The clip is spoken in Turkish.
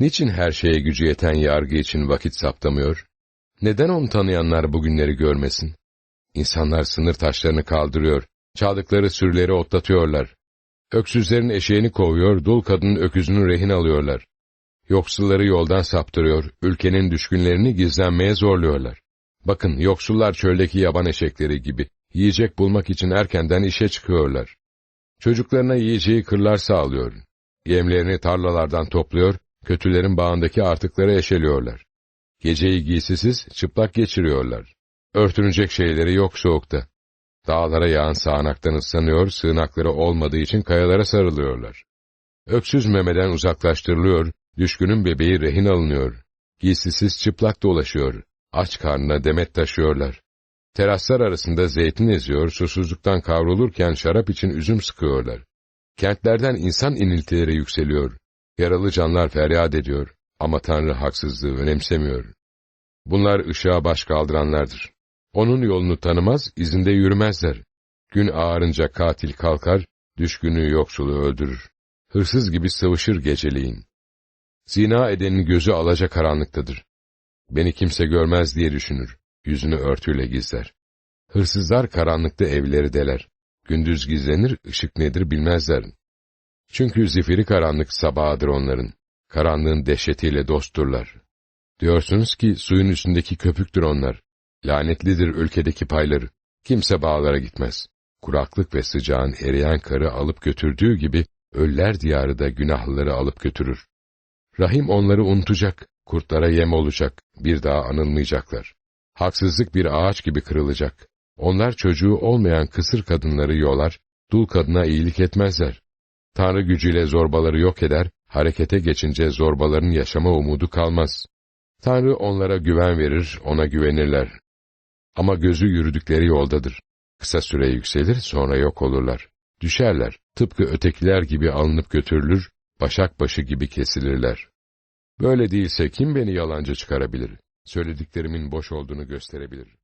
Niçin her şeye gücü yeten yargı için vakit saptamıyor? Neden onu tanıyanlar bugünleri görmesin? İnsanlar sınır taşlarını kaldırıyor, çaldıkları sürüleri otlatıyorlar. Öksüzlerin eşeğini kovuyor, dul kadının öküzünü rehin alıyorlar. Yoksulları yoldan saptırıyor, ülkenin düşkünlerini gizlenmeye zorluyorlar. Bakın, yoksullar çöldeki yaban eşekleri gibi, yiyecek bulmak için erkenden işe çıkıyorlar. Çocuklarına yiyeceği kırlar sağlıyor. Yemlerini tarlalardan topluyor, kötülerin bağındaki artıkları eşeliyorlar. Geceyi giysisiz, çıplak geçiriyorlar. Örtünecek şeyleri yok soğukta. Dağlara yağan sağanaktan ıslanıyor, sığınakları olmadığı için kayalara sarılıyorlar. Öksüz memeden uzaklaştırılıyor, düşkünün bebeği rehin alınıyor. Giysisiz çıplak dolaşıyor, aç karnına demet taşıyorlar. Teraslar arasında zeytin eziyor, susuzluktan kavrulurken şarap için üzüm sıkıyorlar. Kentlerden insan iniltileri yükseliyor. Yaralı canlar feryat ediyor ama Tanrı haksızlığı önemsemiyor. Bunlar ışığa baş kaldıranlardır. Onun yolunu tanımaz, izinde yürümezler. Gün ağarınca katil kalkar, düşkünü yoksulu öldürür. Hırsız gibi sıvışır geceliğin. Zina edenin gözü alaca karanlıktadır. Beni kimse görmez diye düşünür, yüzünü örtüyle gizler. Hırsızlar karanlıkta evleri deler. Gündüz gizlenir, ışık nedir bilmezler. Çünkü zifiri karanlık sabahıdır onların. Karanlığın dehşetiyle dostturlar. Diyorsunuz ki suyun üstündeki köpüktür onlar. Lanetlidir ülkedeki payları. Kimse bağlara gitmez. Kuraklık ve sıcağın eriyen karı alıp götürdüğü gibi, ölüler diyarı da günahlıları alıp götürür. Rahim onları unutacak, kurtlara yem olacak, bir daha anılmayacaklar. Haksızlık bir ağaç gibi kırılacak. Onlar çocuğu olmayan kısır kadınları yolar, dul kadına iyilik etmezler. Tanrı gücüyle zorbaları yok eder, harekete geçince zorbaların yaşama umudu kalmaz. Tanrı onlara güven verir, ona güvenirler. Ama gözü yürüdükleri yoldadır. Kısa süre yükselir, sonra yok olurlar. Düşerler, tıpkı ötekiler gibi alınıp götürülür, başak başı gibi kesilirler. Böyle değilse kim beni yalancı çıkarabilir? Söylediklerimin boş olduğunu gösterebilir.